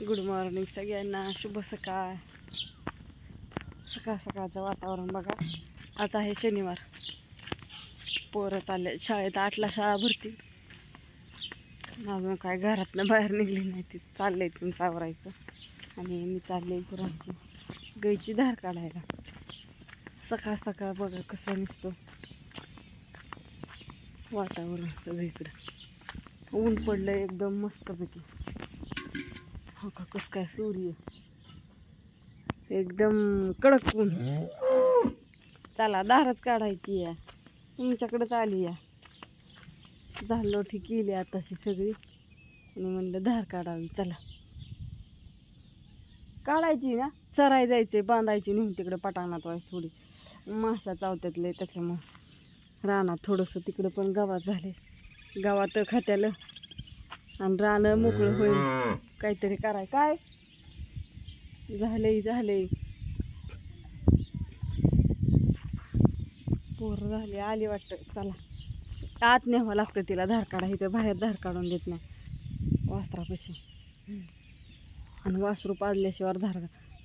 Good morning सगळ्यांना शुभ सकाळ. सकाळ सकाळचं वातावरण बघा. आज आहे शनिवार. पोरं चालले शाळेत आठला शाळा भरती. अजून काय घरातनं बाहेर निघली नाही ती चालले तुमचं चावरायचं आणि मी चालले गुरांची गाईची धार काढायला. सकाळ सकाळ बघा कसं निघतो वातावरण सगळीकडं. ऊन पडलं एकदम मस्तपैकी. हो का? कस काय सूर्य? एकदम कडक ऊन. चला दारच काढायची या. तुमच्याकडेच आली या. झालो ठीक केली आताशी सगळी. आणि म्हणलं धार काढावी चला. काढायची ना? चराय जायचे बांधायची नेहमी तिकडे पटांगणात व्हायची थोडी. माशा चावत्यातले त्याच्यामुळं. रानात थोडंसं तिकडं पण गावात झाले गावात खात्याला आणि रानं मोकळं होईल. काहीतरी कराय काय? झालंय झालंय. पोर झाली आली वाटतं. चला. आत न्यावं लागतं तिला धार काढा. इथं बाहेर धार काढून देत नाही. वासरापाशी. आणि वासरू पाजल्याशिवाय धार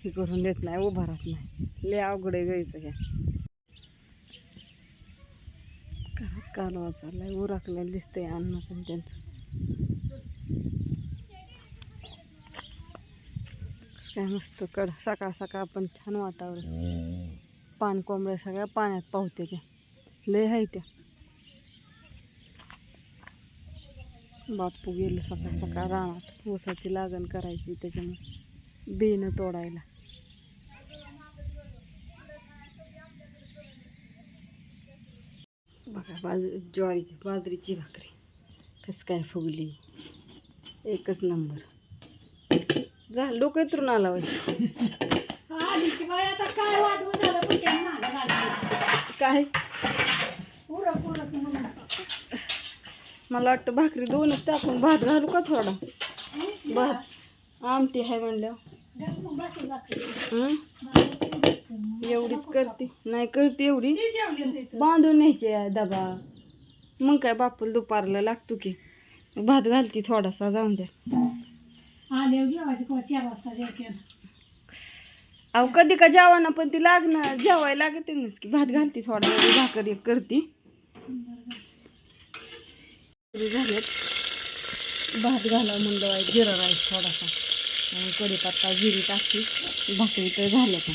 हे करून देत नाही उभा राहत नाही. लय अवघड ह्या घरात कालवा चाललाय उराकलेलं दिसतंय अन्न पण त्यांचं. काय मस्त कड सकाळ सकाळ पण छान वातावरण. पान कोंबड्या सगळ्या पाण्यात पावते त्या. लय आहे त्या. बापू गेलं सकाळ सकाळ रानात. ऊसाची लागण करायची त्याच्यामुळे. बेन तोडायला. बघा बाज ज्वारीची बाजरीची भाकरी. कसं काय फुगली. एकच नंबर. डोकं उतरून आला होय आली की बाई आता काय झालं. काय म्हणून. मला वाटतं भाकरी दोनच टाकून भात घालू का थोडा भात आमटी आहे म्हणलं गप मग बसायला लागतं. हं? बाहेर पण बसतं. एवढीच करते नाही करते एवढी ती जेवली. बांधून न्यायची आहे डबा मग काय बापूला दुपारला लागतो की भात घालती थोडासा जाऊन द्या आल्यावर जेवायचं किंवा चार वाजता जेवते. अहो कधी का जेवाना पण ती लागणं जेवायला लागते की. भात घालती थोडा एवढी भाकर एक करती. झालेत. भात घाला म्हणलं वाईट जिरा राईस थोडासा. आणि कढीपत्ता जिरी टाकली भाकरी तर झाल्या का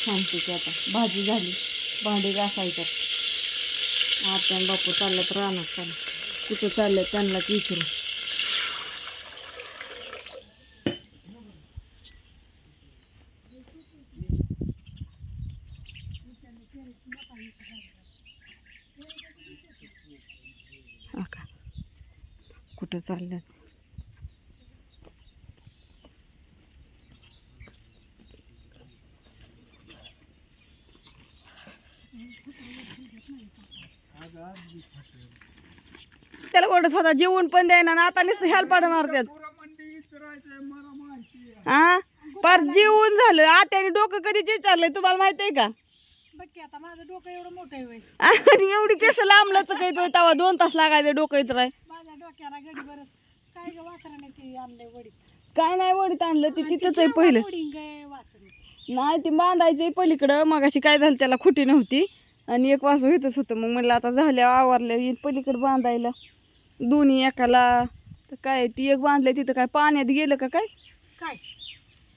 छानपैकी आता. भाजी झाली. भांडी घासायच्यात आता बापू चालल्यात रानात चाललं कुठं चालल्यात त्यांना विचारू. का कुठं चालल्यात त्याला ओढत होता जेवण पण द्यायना आता नुसतं ह्याला पाड मारतात. हा पार जेवून झालं. आत्याने डोकं कधीच विचारलंय तुम्हाला माहीत आहे का? बघ की आता माझं डोकं एवढं मोठं आहे होय. आणि एवढी केस लांबलंच काही तो तवा दोन तास लागायचं डोकं इतराय माझ्या डोक्याला गडी बरं. काय ग वासराने ते आणलंय वडी काय नाही वडीत आणलं ते तिथंच आहे पहिलं. वडी गे वासरू. नाही ती बांधायचंय पलीकडं. मग अशी काय झालं त्याला खुटी नव्हती. आणि एक वाजता इथंच होतं. मग म्हणलं आता झाल्या आवरल्या येईल पलीकडं बांधायला. दोन्ही एकाला. तर काय ती एक बांधलंय तिथं काय पाण्यात गेलं का काय? काय?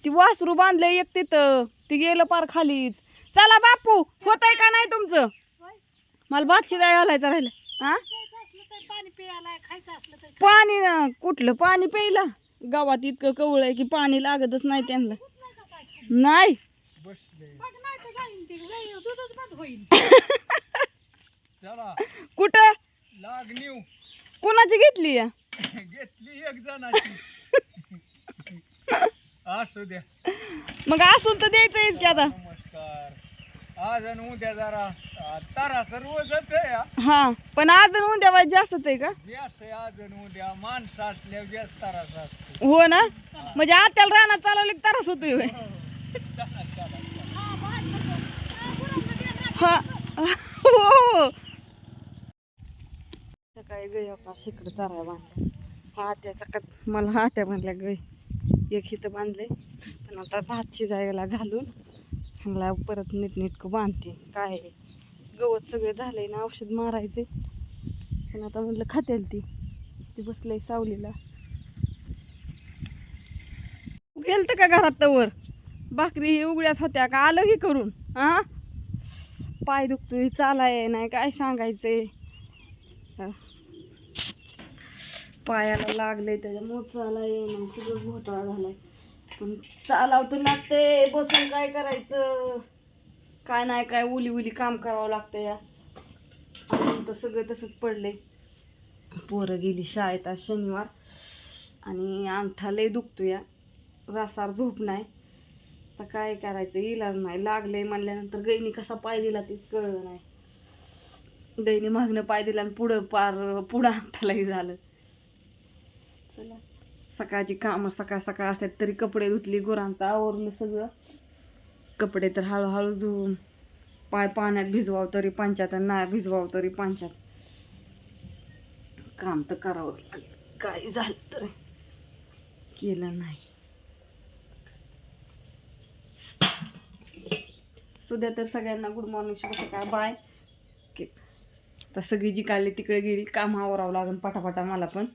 ती वासरू बांधलंय एक तिथं. ती गेलं पार खालीच. चला बापू होतंय का नाही तुमचं? मला भात शिजाय घालायचं राहिलं. हा? पाणी प्यायला खायचं असलं तर खा. पाणी ना कुठलं पाणी प्यायला? गावात इतकं कवळ आहे की पाणी लागतच नाही त्यांना. नाही. कुठं? लागणीव कुणाची घेतली या? घेतली एक जणाची. असू द्या मग असून तर द्यायचं की आता नमस्कार आज आणि उद्या जरा तारा सर्वच आहे हा. हा पण आज आणि उद्या वाज जास्तच आहे का जे असं आज आणि उद्या माणसं असल्यावर जास्त तारास असतो हो ना म्हणजे आज त्याला रानात चालवली की त्रास होतोय होय. चला चला चला. हा. हा. हा हो हो सकाळी गई का शिकडं चाराय बांधल्या हा त्याचा का मला हा त्या म्हणल्या गई एक इथं बांधले पण आता भात शिजायला घालून ह्याला परत नीटनीटकं बांधते. काय गवत सगळं झालंय ना औषध मारायचे पण आता म्हटलं खातेल ती. ती बसलंय सावलीला. गेलत का घरात तवर? भाकरी ही उघड्याच होत्या का? आलं की करून हा पाय दुखतोय चालाय नाही काय सांगायचंय? पायाला लागले त्याच्यामुळे चाला येणं सगळं घोटाळा झालाय. पण चालावं तर लागते बसून काय करायचं? काय नाही काय उली उली काम करावं लागतं या. अजून तर सगळं तसंच पडले पोरं गेली शाळेत आज शनिवार. आणि अंगठा लय दुखतो या. रासार झोप नाही. तर काय करायचं? इलाज नाही. लागले म्हणल्यानंतर गईनी कसा पाय दिला तेच कळलं नाही. गईने मागणं पाय दिला आणि पुढं पार पुढं अंगठालाही झालं. चला सकाळची कामं सकाळ सकाळ असतात तरी कपडे धुतली गुरांचं आवरलं सगळं. कपडे तर हळूहळू धुवून पाय पाण्यात भिजवाव तरी पंचायत नाही भिजवावं तरी पंचायत काम तर करावं लागेल. काय झालं तर केलं नाही. सुद्या तर सगळ्यांना गुड मॉर्निंग शुभ सकाळ बाय तर सगळी जी काढली तिकडे गेली काम आवरावं लागेल पटापटा मला पण.